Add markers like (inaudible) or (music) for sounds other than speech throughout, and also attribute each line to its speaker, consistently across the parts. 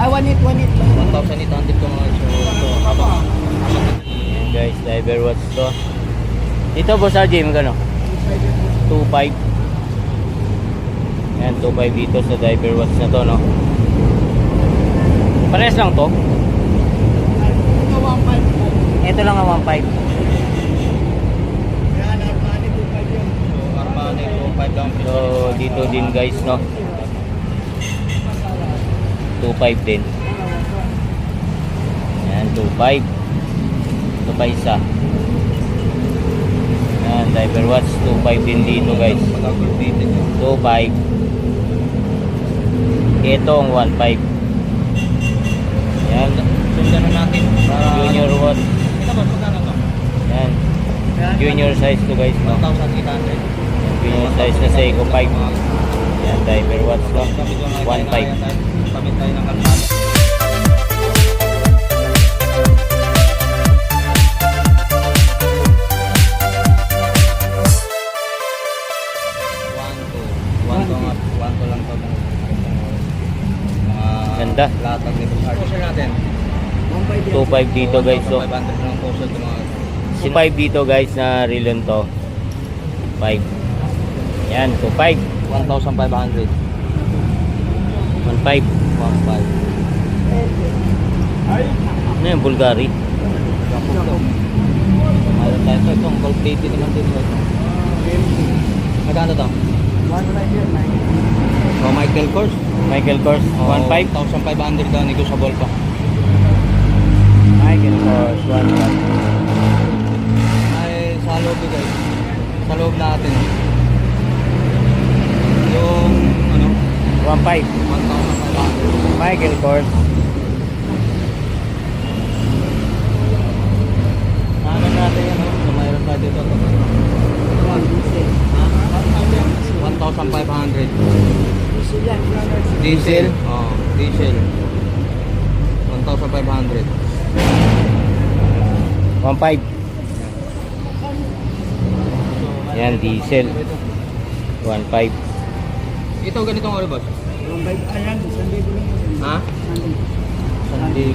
Speaker 1: Ah, 1.8, 1.8 lang.
Speaker 2: 1,800 to mga so, so habang
Speaker 3: Ayan guys, diver watch to. Dito boss RJ, magkano? 2.5. Ayan, 2.5 dito sa diver watch na to, no? Parehas lang to.
Speaker 1: Ito, 1.5 po.
Speaker 3: Ito lang ang 1.5.
Speaker 1: Yan, Armani 2.5 yun.
Speaker 2: so Armani 2,500 lang.
Speaker 3: So, dito din guys, no? 2.5 din. Ayan, 2.5. Ito pa isa. Ayan, diver watch, 2.5 din dito guys.
Speaker 2: Pag-aggravated yun.
Speaker 3: 2.5. Ito ang 1.5. Ayan,
Speaker 2: Sundan na natin.
Speaker 3: Junior watch.
Speaker 2: Ito ba, magkano to?
Speaker 3: Ayan, junior size to guys, no?
Speaker 2: 1,800.
Speaker 3: Junior size na Seiko 5. Ayan, diver watch, no? 1.5.
Speaker 2: Tayo ng kalsada. One, two. One, lang to. Mga
Speaker 3: Ganda.
Speaker 2: latag nito. Puso natin.
Speaker 1: 1.5 yan.
Speaker 3: 2.5 dito guys, so.
Speaker 2: 500 lang mga
Speaker 3: 5 dito guys na rilon to. 5. Yan, 2.5.
Speaker 2: 1,500.
Speaker 3: 1.5.
Speaker 2: 1,500.
Speaker 3: Ano yung Bulgari?
Speaker 2: Mayroon tayo ito. Itong gold plated naman dito. Magkano to?
Speaker 1: 1.5 yan, Mike.
Speaker 2: Oh, Michael Kors.
Speaker 3: Michael Kors,
Speaker 2: Oh,
Speaker 3: 1.5.
Speaker 2: 1,500 daw. Negotiable pa.
Speaker 3: Michael Kors, 1.5.
Speaker 2: Ay, sa loob ito guys. Sa loob natin. Yung, ano,
Speaker 3: 1.5.
Speaker 2: 1,500.
Speaker 3: Michael Kors.
Speaker 2: Ano natin yan, ano? So, mayroon tayo dito. 1,500.
Speaker 1: Diesel.
Speaker 2: Diesel? Oh, diesel. 1,500.
Speaker 3: 1.5. Yan, diesel. 1.5.
Speaker 2: Ito, ganitong ano boss?
Speaker 1: 1.5, ayan, 1,000 lang yun.
Speaker 2: Ha?
Speaker 1: 1,000.
Speaker 2: 1,000.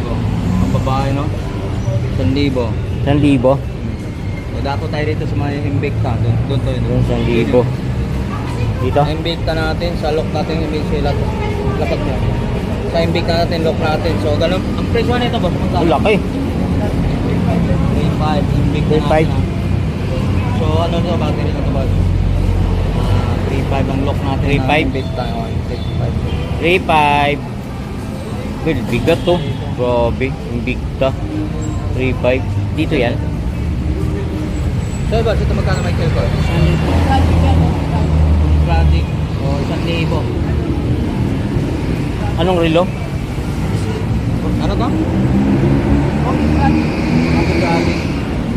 Speaker 2: Ang babae, no? 1,000.
Speaker 3: 1,000.
Speaker 2: So, dato tayo dito sa mga Invicta. Doon, doon to.
Speaker 3: Doon, 1,000. Dito?
Speaker 2: Sa Invicta natin, sa lock natin Invicta. Lapag mo. Sa Invicta natin, lock natin. So, ganun. Ang presyo nito, boss? Ang
Speaker 3: Ang laki.
Speaker 2: 3.5. Invicta
Speaker 3: 3.5.
Speaker 2: natin. ah. So, ano to? Battery na to, boss? Ah, 3.5 ang lock natin.
Speaker 3: 3.5.
Speaker 2: na Invicta. Oh, 3.5.
Speaker 3: 3.5. Well, bigat to. Grabe. Yung bigta. 3.5. Dito yan.
Speaker 2: So, boss, ito magkano Michael Kors?
Speaker 1: 1,000.
Speaker 2: Project. O, oh, isang libo.
Speaker 3: Anong relo?
Speaker 2: Ano to? Project?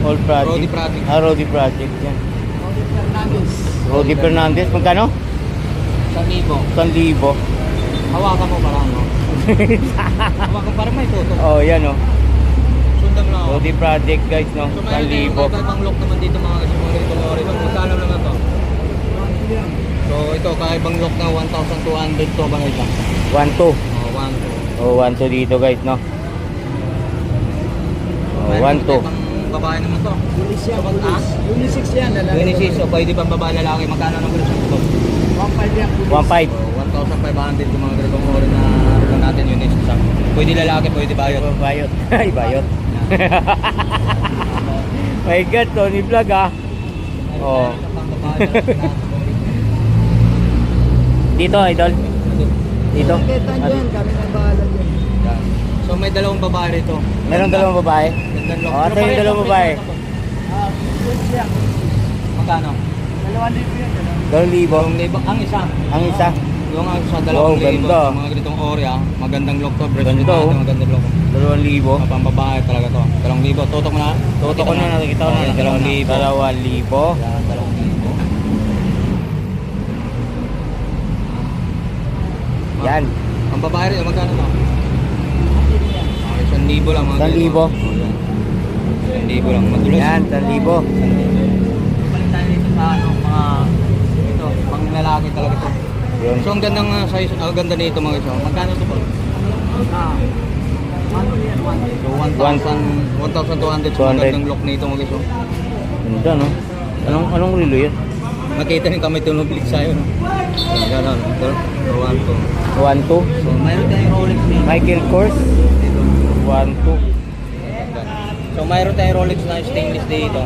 Speaker 3: All project.
Speaker 2: Rodi Project.
Speaker 3: Ah, Rodi Project. Yan.
Speaker 1: Fernandez.
Speaker 3: Rodi Fernandez. Magkano?
Speaker 2: Isang libo.
Speaker 3: 1,000.
Speaker 2: Hawakan mo parang, no? Hawakan parang may toto.
Speaker 3: oh, yan oh.
Speaker 2: Sundan mo lang ako.
Speaker 3: Rodi Project guys, no?
Speaker 2: So, tayong
Speaker 3: 1,000.
Speaker 2: kakaibang lock naman dito mga kasi mga ganito mga rito. Magkano naman to? So, ito, kakaibang lock na 1,200 to ba na ito?
Speaker 3: 1,200.
Speaker 2: Oh, 1, 2.
Speaker 3: Oh, 1,200 dito guys, no? Oh, 1,200.
Speaker 2: babae naman to.
Speaker 1: Unis yan,
Speaker 2: Ah?
Speaker 1: unis. Unisex yan, lalaki.
Speaker 2: Unisis, so pwede pang babae lalaki. Magkano naman presyo ito?
Speaker 1: 1.5 yan. unis.
Speaker 3: 1,500.
Speaker 2: So, 1,500 yung mga ganitong ori na ano natin unisis. ah. Pwede lalaki, pwede bayot.
Speaker 3: Oh, bayot. (laughs) Ay, bayot. (laughs) My God, Tony Vlog ah. Oh. (laughs) Dito, idol. Dito.
Speaker 1: Kita nyo yan, kami nang bahala dyan.
Speaker 2: So may dalawang babae rito.
Speaker 3: Meron dalawang babae.
Speaker 2: Lock.
Speaker 3: Oh, ito yung dalawang babae.
Speaker 1: Ah.
Speaker 2: Magkano?
Speaker 1: Dalawang libo yan. dalawa.
Speaker 3: Dalawang libo.
Speaker 2: Dalawang libo. Ang isa.
Speaker 3: Ang isa.
Speaker 2: Yung ang isa dalawang
Speaker 3: Wow,
Speaker 2: libo.
Speaker 3: ganda.
Speaker 2: Sa mga ganitong ori ah. Magandang lock to. Breast
Speaker 3: Ganda, oh.
Speaker 2: Magandang lock.
Speaker 3: Dalawang libo.
Speaker 2: Mga pambabae talaga to. Dalawang libo. Tutok mo na.
Speaker 3: Toto ko na nakikita ko na.
Speaker 2: Oh, Dalawang libo.
Speaker 3: Dalawang libo.
Speaker 2: Yan, dalawang libo.
Speaker 3: Yan.
Speaker 2: Ang babae rin, magkano to? Okay, isang libo lang mga
Speaker 3: Isang
Speaker 2: ganito.
Speaker 3: libo.
Speaker 2: Oh, yan. Isang libo lang. Madulas.
Speaker 3: Yan, 1,000.
Speaker 2: Balik tayo dito sa ano, mga ito, pang lalaki talaga to.
Speaker 3: Yun.
Speaker 2: So ang gandang uh, size, ang ganda nito mga iso. Magkano to po?
Speaker 1: Ah,
Speaker 2: 1,000, 1,200 sa
Speaker 3: 200.
Speaker 2: magandang lock nito mga guys. oh.
Speaker 3: Ganda, no? Anong, anong relo yan?
Speaker 2: Makita rin kami tunublik sa'yo, no? Yan, ano, ito, Rowan to.
Speaker 3: 1, 2.
Speaker 2: So, mayroon tayong Rolex.
Speaker 3: Michael Kors. 1, 2.
Speaker 2: So, mayroon tayong Rolex na stainless dito.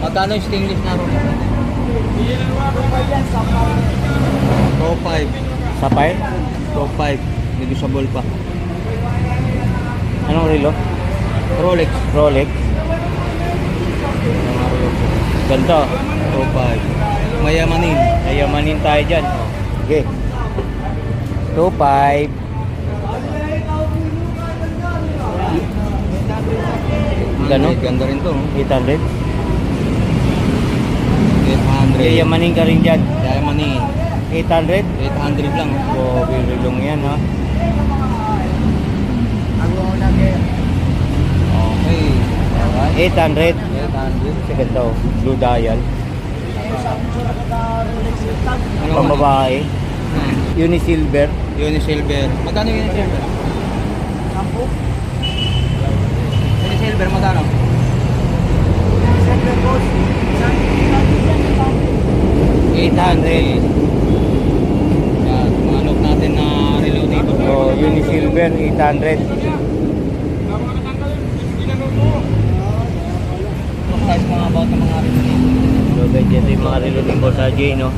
Speaker 2: Magkano yung stainless na Rolex? Top 5.
Speaker 3: Sapphire.
Speaker 2: Top 5. Negotiable pa.
Speaker 3: Anong relo?
Speaker 2: Rolex.
Speaker 3: Rolex. Ganda.
Speaker 2: Top 5. Mayamanin.
Speaker 3: Ayamanin tayo dyan. Okay. 2.5. Gano?
Speaker 2: Ganda, ganda rin to. no?
Speaker 3: 800.
Speaker 2: 800.
Speaker 3: Ayamanin ka rin dyan.
Speaker 2: Mayamanin.
Speaker 3: 800.
Speaker 2: 800 lang.
Speaker 3: So, bilulong yan ha.
Speaker 1: Ako lagi.
Speaker 2: Okay.
Speaker 3: 800.
Speaker 2: 800.
Speaker 3: Kasi ganda oh. Blue dial.
Speaker 2: Ano
Speaker 3: Pambabae.
Speaker 2: Hmm.
Speaker 3: Unisilver.
Speaker 2: Unisilver. Magkano Unisilver?
Speaker 1: Sampo.
Speaker 2: Unisilver, magkano?
Speaker 1: Siyempre boss. Isang isang
Speaker 3: 800.
Speaker 2: Yan, mga lock natin na reload dito.
Speaker 3: So, Unisilver 800.
Speaker 2: Lock size mga about ng mga reload dito.
Speaker 3: So, guys, yan yung mga relo ni Boss RJ, no?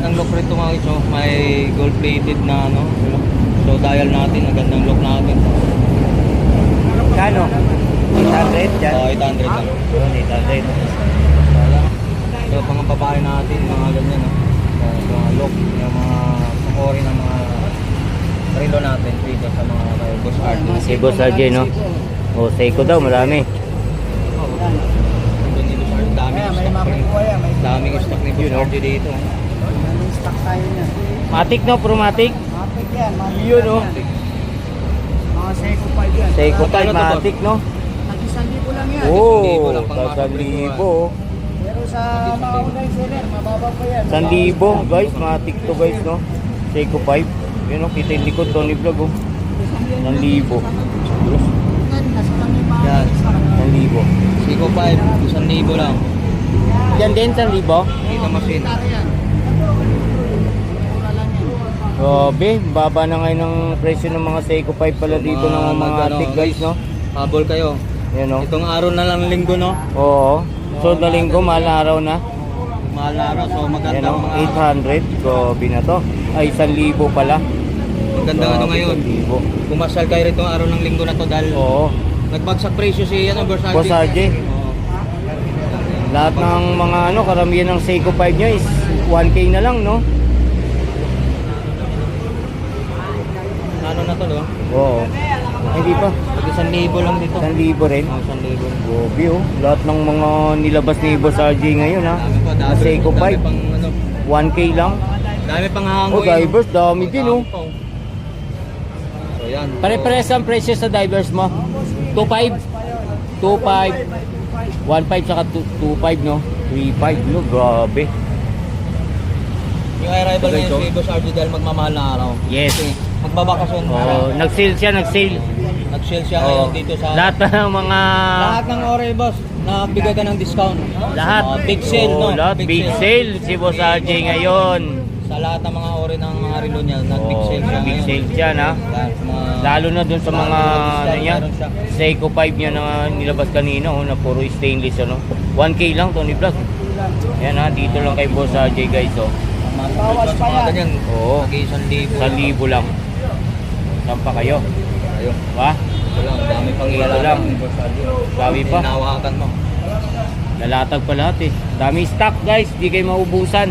Speaker 2: Ang lock rito mga ito, may gold plated na ano. So dial natin, ang gandang lock natin.
Speaker 3: Kano? 800 dyan?
Speaker 2: Oh, 800 lang.
Speaker 3: Yun, 800.
Speaker 2: So mga babae natin, mga ganyan no. So, mga lock, yung mga sumori ng mga dito sa mga kay Boss Art.
Speaker 3: Si Boss RJ, no? O, Seiko daw, marami.
Speaker 2: Doon ni Boss Art, daming
Speaker 1: Kaya may makukuha yan. May
Speaker 2: Daming stock ni Boss
Speaker 3: oh.
Speaker 2: Art dito.
Speaker 1: may stock tayo niya.
Speaker 3: Matic, no? Promatic?
Speaker 1: Mapit yan. mapit
Speaker 3: Yun, oh.
Speaker 1: Mga Seiko 5 yan.
Speaker 3: Seiko
Speaker 2: Magkano
Speaker 3: 5
Speaker 2: to, Boss?
Speaker 3: Matic, no?
Speaker 1: Tag-isang libo lang yan.
Speaker 3: Oo, oh,
Speaker 2: market
Speaker 3: libo. oh.
Speaker 1: Pero sa mga online seller, mababa pa yan.
Speaker 3: San libo, guys. Matic to, guys, no? Seiko 5. Yun, oh. Kita yung likod, Tony Vlog, oh. San libo.
Speaker 2: Yan.
Speaker 3: San libo.
Speaker 2: Seiko 5, 1,000 lang.
Speaker 3: Yan din, San libo?
Speaker 2: Kita machine.
Speaker 3: Grabe, baba na ngayon ng presyo ng mga Seiko 5 pala dito ng mga
Speaker 2: ano,
Speaker 3: atik, guys, no?
Speaker 2: Habol kayo.
Speaker 3: Yan, no?
Speaker 2: Itong araw na lang linggo, no?
Speaker 3: Oo. So, na linggo, mahal na araw na.
Speaker 2: Mahal na araw, so maganda
Speaker 3: Yan, no?
Speaker 2: mga...
Speaker 3: 800. Grabe na to. Ay, 1,000 pala.
Speaker 2: Maganda ano ngayon.
Speaker 3: 1,000.
Speaker 2: Pumasal kayo rito araw ng linggo na to dahil
Speaker 3: Oo.
Speaker 2: nagbagsak presyo si ano. Boss RJ. Oo.
Speaker 3: Lahat ng mga ano, karamihan ng Seiko 5 nyo is 1K na lang, no?
Speaker 2: Ano na to, no?
Speaker 3: Oo. Ay, Hindi pa.
Speaker 2: Pag isang libo lang dito.
Speaker 3: 1,000 rin.
Speaker 2: Oh, isang libo.
Speaker 3: Grabe, oh. Lahat ng mga nilabas ni RJ ngayon, ha?
Speaker 2: Dami pa, dami.
Speaker 3: Seiko
Speaker 2: dami
Speaker 3: 5.
Speaker 2: pang ano,
Speaker 3: 1K lang.
Speaker 2: dami pang hangoy.
Speaker 3: Oh, divers, dami din, oh.
Speaker 2: Yan.
Speaker 3: Pare-pares ang presyo sa divers mo. 2.5. 2.5. 1.5 saka 2.5 no? 3.5 no? Grabe.
Speaker 2: Yung arrival ngayon
Speaker 3: so-
Speaker 2: si Boss RJ dahil magmamahal na araw.
Speaker 3: Yes.
Speaker 2: Kasi magbabakasyon na araw.
Speaker 3: Oh, nag-sale siya, nag-sale.
Speaker 2: Nag-sale siya ngayon
Speaker 3: Oh,
Speaker 2: dito sa...
Speaker 3: lahat ng mga
Speaker 2: Lahat ng ore, boss, nagbigay ka ng discount.
Speaker 3: lahat.
Speaker 2: Oh, big sale,
Speaker 3: Oh,
Speaker 2: no?
Speaker 3: Lahat big, sale. si Boss RJ ngayon.
Speaker 2: Sa lahat ng mga ore ng mga relo niya, nag-big
Speaker 3: Oh,
Speaker 2: sale siya
Speaker 3: big
Speaker 2: ngayon.
Speaker 3: sale siya na.
Speaker 2: Lahat sa mga...
Speaker 3: Lalo na dun sa mga ano niya. Seiko 5 niya na nilabas kanina oh, na puro stainless ano. 1K lang Tony Vlog. Yan ha, dito lang kay Boss RJ guys oh.
Speaker 2: Mga
Speaker 1: Bawas pa
Speaker 2: mga
Speaker 1: yan.
Speaker 2: ganyan.
Speaker 3: Oo.
Speaker 2: Libo.
Speaker 3: 1,000 lang. Saan pa kayo?
Speaker 2: Ayun.
Speaker 3: Ha?
Speaker 2: Ito lang, dami pang
Speaker 3: Ito
Speaker 2: ilalala
Speaker 3: lang. Dami pa.
Speaker 2: Hinawakan mo.
Speaker 3: Lalatag pa lahat eh. Dami stock guys, di kayo maubusan.